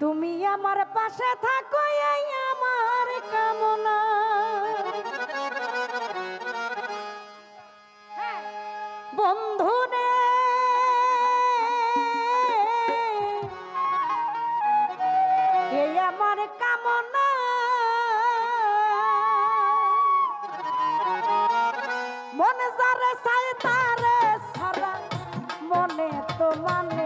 তুমি আমার পাশে থাকো, এই আমার কামনা। হ্যাঁ, বন্ধু নে এই আমার কামনা। মনে যারে সাই তারে সারা, মনে তো মানে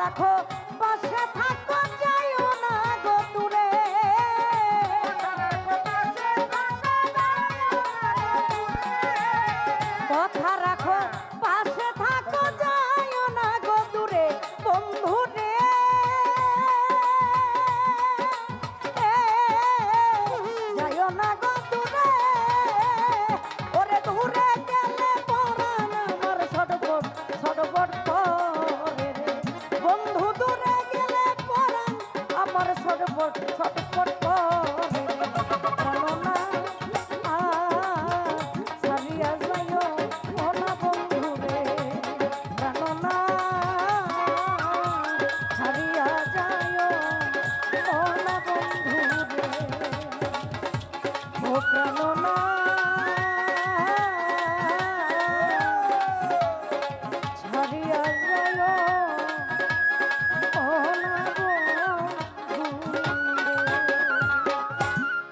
রাখো বসে থাক।